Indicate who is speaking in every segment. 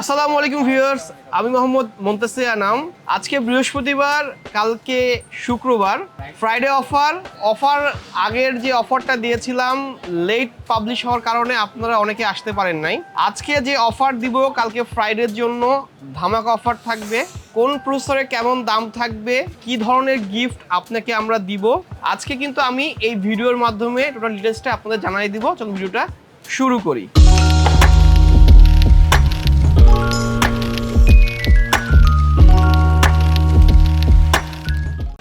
Speaker 1: আসসালামু আলাইকুম ভিউয়ার্স, আমি মোহাম্মদ মন্তাসে আনাম আজকে বৃহস্পতিবার, কালকে শুক্রবার। ফ্রাইডে অফার অফার আগের যে অফারটা দিয়েছিলাম লেট পাবলিশ হওয়ার কারণে আপনারা অনেকে আসতে পারেন নাই। আজকে যে অফার দিব, কালকে ফ্রাইডের জন্য ধামাকা অফার থাকবে। কোন প্রসেসরে কেমন দাম থাকবে, কি ধরনের গিফট আপনাকে আমরা দিব, আজকে কিন্তু আমি এই ভিডিওর মাধ্যমে টোটাল ডিটেলসটা আপনাদের জানাই দিব। চলুন ভিডিওটা শুরু করি।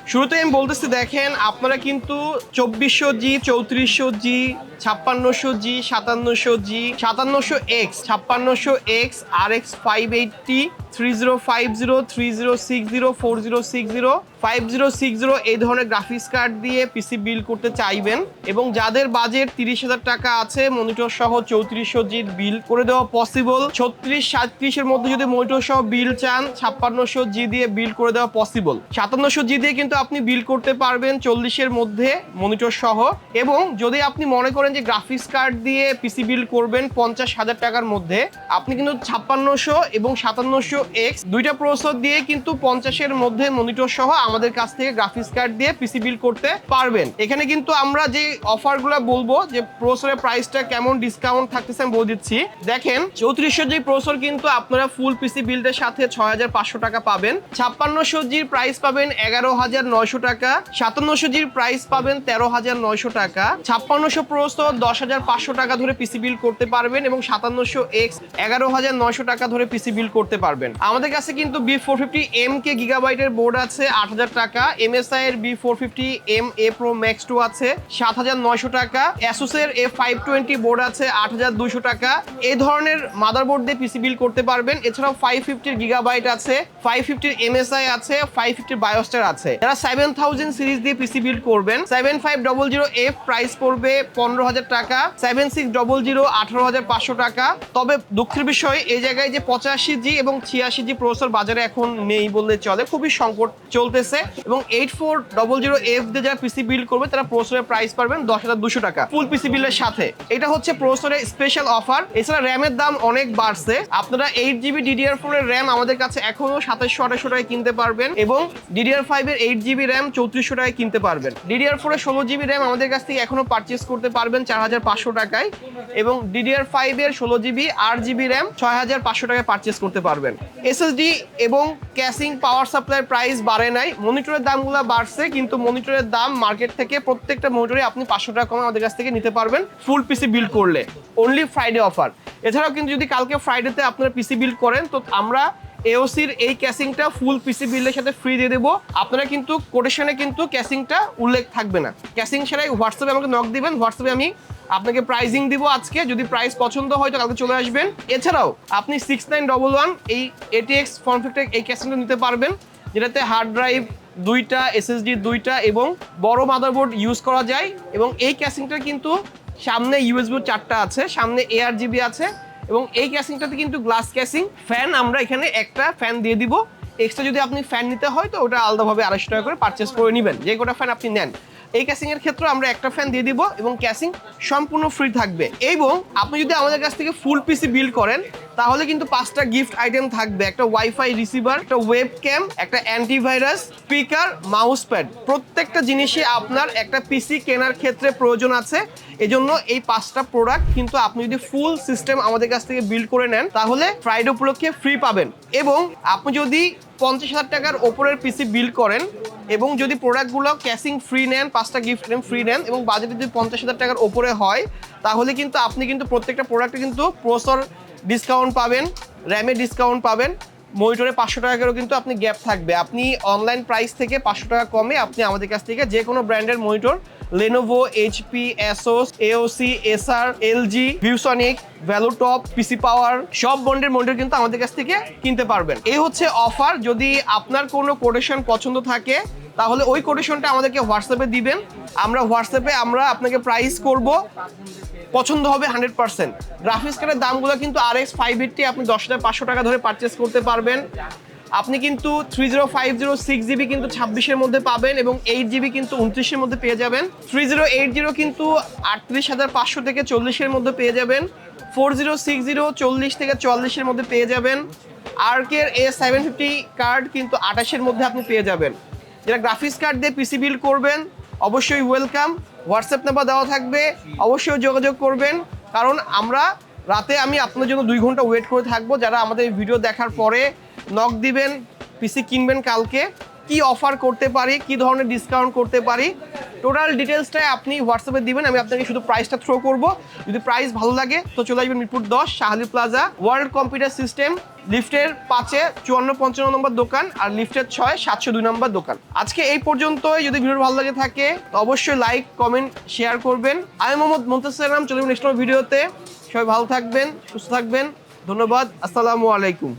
Speaker 1: শুরুতে আমি বলতেছি, দেখেন, আপনারা কিন্তু চব্বিশশো জি, চৌত্রিশশো জি, ছাপ্পান্নশো জি, সাতান্নশো জি, সাতান্নশো এক্স, ছাপ্পান্নশো এক্স, আর X five eighty three zero five zero three zero six zero four zero six zero five zero six zero এই ধরনের গ্রাফিক্স কার্ড দিয়ে পিসি বিল করতে চাইবেন। এবং যাদের বাজেট তিরিশ হাজার টাকা আছে মনিটর সহ চৌত্রিশশো জি বিল করে দেওয়া পসিবল ছত্রিশ সাতত্রিশের মধ্যে যদি মনিটর সহ বিল চান, ছাপ্পান্নশো জি দিয়ে বিল করে দেওয়া পসিবল সাতান্নশো জি দিয়ে কিন্তু আপনি বিল করতে পারবেন চল্লিশের মধ্যে মনিটর সহ। এবং যদি আপনি মনে করেন যে গ্রাফিক্স কার্ড দিয়ে পিসি বিল করবেন পঞ্চাশ হাজার টাকার মধ্যে, আপনি কিন্তু ছাপ্পান্নশো এবং সাতান্নশো এক্স দুইটা প্রসেসর দিয়ে কিন্তু পঞ্চাশের মধ্যে মনিটর সহ আমাদের কাছ থেকে গ্রাফিক্স কার্ড দিয়ে পিসি বিল করতে পারবেন। এখানে কিন্তু আমরা যে অফারগুলো বলব, যে প্রসেসরের প্রাইসটা কেমন ডিসকাউন্ট থাকতেছে আমি বলে দিচ্ছি। দেখেন, চৌত্রিশশো জি প্রসেসর কিন্তু আপনারা ফুল পিসি বিল্ডের সাথে ছয় হাজার পাঁচশো টাকা পাবেন। ছাপ্পান্নশো জির প্রাইস পাবেন এগারো হাজার নয়শো টাকা। সাতান্নশো জির প্রাইস পাবেন তেরো হাজার নয়শো টাকা। ছাপ্পান্নশো প্রসেসর দশ হাজার পাঁচশো টাকা ধরে পিসি বিল করতে পারবেন এবং সাতান্নশো এক্স এগারো হাজার নয়শো টাকা ধরে পিসি বিল করতে পারবেন। আমাদের কাছে কিন্তু B four fifty M K গিগাবাইটের board আছে, আট হাজার টাকা। এমএসআই এর B four fifty M A pro max two আছে, সাত হাজার নয়শো টাকা। অ্যাসুস এর এ ফাইভ টোয়েন্টি বোর্ড আছে, আট হাজার দুইশো টাকা। এই ধরনের মাদারবোর্ড দিয়ে পিসি বিল করতে পারবেন। এছাড়াও ফাইভ ফিফটির গিগাবাইট আছে ফাইভ ফিফটির এমএসআই আছে ফাইভ ফিফটির বায়োস্টার আছে। যারা সেভেন থাউজেন্ড সিরিজ দিয়ে পিসি বিল করবেন seven five double zero F price পড়বে পনেরো হাজার টাকা সেভেন সিক্স ডবল জিরো আঠারো হাজার পাঁচশো টাকা। তবে দুঃখের বিষয়, এই জায়গায় যে পঁচাশি জি এবং ছিয়াশি জি প্রসেসর বাজারে এখন নেই বললে চলে, খুবই সংকট চলতেছে। এবং eight four double zero F দিয়ে যারা পিসি বিল করবে, তারা প্রসেসরের প্রাইস পাবেন দশ হাজার দুশো টাকা ফুল পিসি বিলের সাথে। এটা হচ্ছে প্রসেসরের স্পেশাল অফার এছাড়া র্যামের দাম অনেক বাড়ছে। আপনারা এইট জিবি ডিডিআর ফোর এর র্যাম আমাদের কাছে এখনও সাতাশশো, আঠাশশো টাকায় কিনতে পারবেন এবং ডিডিআর ফাইভ এর এইট জিবি র্যাম চৌত্রিশশো টাকায় কিনতে পারবেন। ডিডিআর ফোর এর ষোলো জিবি র্যাম আমাদের কাছ থেকে এখনও পারচেস করতে পারবেন চার হাজার পাঁচশো টাকায় এবং ডিডিআর ফাইভ এর ষোলো জিবি আট জিবি র্যাম ছয় হাজার পাঁচশো টাকায় পারচেস করতে পারবেন। এসএসডি এবং ক্যাশিং পাওয়ার সাপ্লাই প্রাইস বাড়ে নাই। মনিটরের দামগুলো বাড়ছে, কিন্তু মনিটরের দাম মার্কেট থেকে প্রত্যেকটা মনিটরে আপনি পাঁচশো টাকা কমে আমাদের কাছ থেকে নিতে পারবেন ফুল পিসি বিল্ড করলে। অনলি ফ্রাইডে অফার এছাড়াও কিন্তু যদি কালকে ফ্রাইডেতে আপনারা পিসি বিল্ড করেন, তো আমরা এওসির এই ক্যাসিংটা ফুল পিসি বিলের সাথে ফ্রি দিয়ে দেবো। আপনারা কিন্তু কোটেশনে কিন্তু ক্যাসিংটা উল্লেখ থাকবে না। ক্যাসিং ছাড়াই হোয়াটসঅ্যাপে আমাকে নক দিবেন। হোয়াটসঅ্যাপে আমি আপনাকে প্রাইজিং দিব আজকে। যদি প্রাইস পছন্দ হয় তো কালকে চলে আসবেন। এছাড়াও আপনি সিক্স নাইন ডবল ওয়ান এই এটিএক্স ফর্মফিক্টেক এই ক্যাসিংটা নিতে পারবেন, যেটাতে হার্ড ড্রাইভ দুইটা এসএসডি দুইটা এবং বড় মাদারবোর্ড ইউজ করা যায়। এবং এই ক্যাসিংটা কিন্তু সামনে ইউএসবি চারটা আছে, সামনে এআর জিবি আছে। এবং এই ক্যাসিংটাতে কিন্তু গ্লাস ক্যাসিং ফ্যান আমরা এখানে একটা ফ্যান দিয়ে দিব। এক্সট্রা যদি আপনি ফ্যান নিতে হয়, তো ওটা আলাদাভাবে আড়াইশো টাকা করে পারচেস করে নেবেন। যে কোটা ফ্যান আপনি নেন। এই ক্যাসিং এর ক্ষেত্রে আমরা একটা ফ্যান দিয়ে দিব এবং ক্যাসিং সম্পূর্ণ ফ্রি থাকবে। এবং আপনি যদি আমাদের কাছ থেকে ফুল পিসি বিল্ড করেন তাহলে কিন্তু পাঁচটা গিফট আইটেম থাকবে। একটা ওয়াইফাই রিসিভার একটা ওয়েব ক্যাম একটা অ্যান্টিভাইরাস স্পিকার মাউস প্যাড প্রত্যেকটা জিনিসই আপনার একটা পিসি কেনার ক্ষেত্রে প্রয়োজন আছে। এজন্য এই পাঁচটা প্রোডাক্ট কিন্তু আপনি যদি ফুল সিস্টেম আমাদের কাছ থেকে বিল্ড করে নেন, তাহলে ফ্রাইডে উপলক্ষে ফ্রি পাবেন। এবং আপনি যদি পঞ্চাশ হাজার টাকার ওপরের পিসি বিল্ড করেন এবং যদি প্রোডাক্টগুলো ক্যাশিং ফ্রি নেন, পাঁচটা গিফট নেন ফ্রি নেন এবং বাজেট যদি পঞ্চাশ হাজার টাকার ওপরে হয়, তাহলে কিন্তু আপনি কিন্তু প্রত্যেকটা প্রোডাক্টে কিন্তু প্রসর ডিসকাউন্ট পাবেন র্যামে ডিসকাউন্ট পাবেন। মনিটরে পাঁচশো টাকা কিন্তু আপনি গ্যাপ থাকবে। আপনি অনলাইন প্রাইস থেকে পাঁচশো টাকা কমে আপনি আমাদের কাছ থেকে যে কোনো ব্র্যান্ডের monitor Lenovo HP Asus AOC SR LG ViewSonic ValueTop PC power সব ব্র্যান্ডের মনিটর কিন্তু আমাদের কাছ থেকে কিনতে পারবেন। এই হচ্ছে অফার যদি আপনার কোনো কোটেশন পছন্দ থাকে, তাহলে ওই কোটেশনটা আমাদেরকে হোয়াটসঅ্যাপে দিবেন। আমরা হোয়াটসঅ্যাপে আমরা আপনাকে প্রাইস করব। পছন্দ হবে হান্ড্রেড পার্সেন্ট। গ্রাফিক্স কার্ডের দামগুলো কিন্তু আর এক্স ফাইভ এইটটি আপনি দশ হাজার পাঁচশো টাকা ধরে পারচেস করতে পারবেন। আপনি কিন্তু three zero five zero six GB কিন্তু ছাব্বিশের মধ্যে পাবেন এবং এইট জিবি কিন্তু উনত্রিশের মধ্যে পেয়ে যাবেন। থ্রি জিরো এইট জিরো কিন্তু আটত্রিশ হাজার পাঁচশো থেকে চল্লিশের মধ্যে পেয়ে যাবেন। ফোর জিরো সিক্স জিরো চল্লিশ থেকে চুয়াল্লিশের মধ্যে পেয়ে যাবেন। আর্কের এ সেভেন ফিফটি কার্ড কিন্তু আঠাশের মধ্যে আপনি পেয়ে যাবেন। যারা গ্রাফিক্স কার্ড দিয়ে পিসি বিল্ড করবেন, অবশ্যই ওয়েলকাম হোয়াটসঅ্যাপ নাম্বার দেওয়া থাকবে, অবশ্যই যোগাযোগ করবেন। কারণ আমরা রাতে আমি আপনার জন্য দুই ঘণ্টা ওয়েট করে থাকব। যারা আমাদের ভিডিও দেখার পরে নক দিবেন পিসি কিনবেন কালকে, কি অফার করতে পারি, কি ধরনের ডিসকাউন্ট করতে পারি টোটাল ডিটেলসটাই আপনি হোয়াটসঅ্যাপে দিবেন, আমি আপনাকে শুধু প্রাইসটা থ্রো করব। যদি প্রাইস ভালো লাগে, তো চলে আসবেন মিরপুর দশ, Shahali plaza world computer system লিফটের পাঁচে চুয়ান্ন পঞ্চান্ন নম্বর দোকান আর লিফটের ছয় সাতশো দুই নম্বর দোকান। আজকে এই পর্যন্তই। যদি ভিডিও ভালো লাগে থাকে, তো অবশ্যই লাইক, কমেন্ট, শেয়ার করবেন। আমি মোহাম্মদ মন্তাসারাম চলবেন নেক্সট ভিডিওতে। সবাই ভালো থাকবেন, সুস্থ থাকবেন। ধন্যবাদ। আসসালামু আলাইকুম।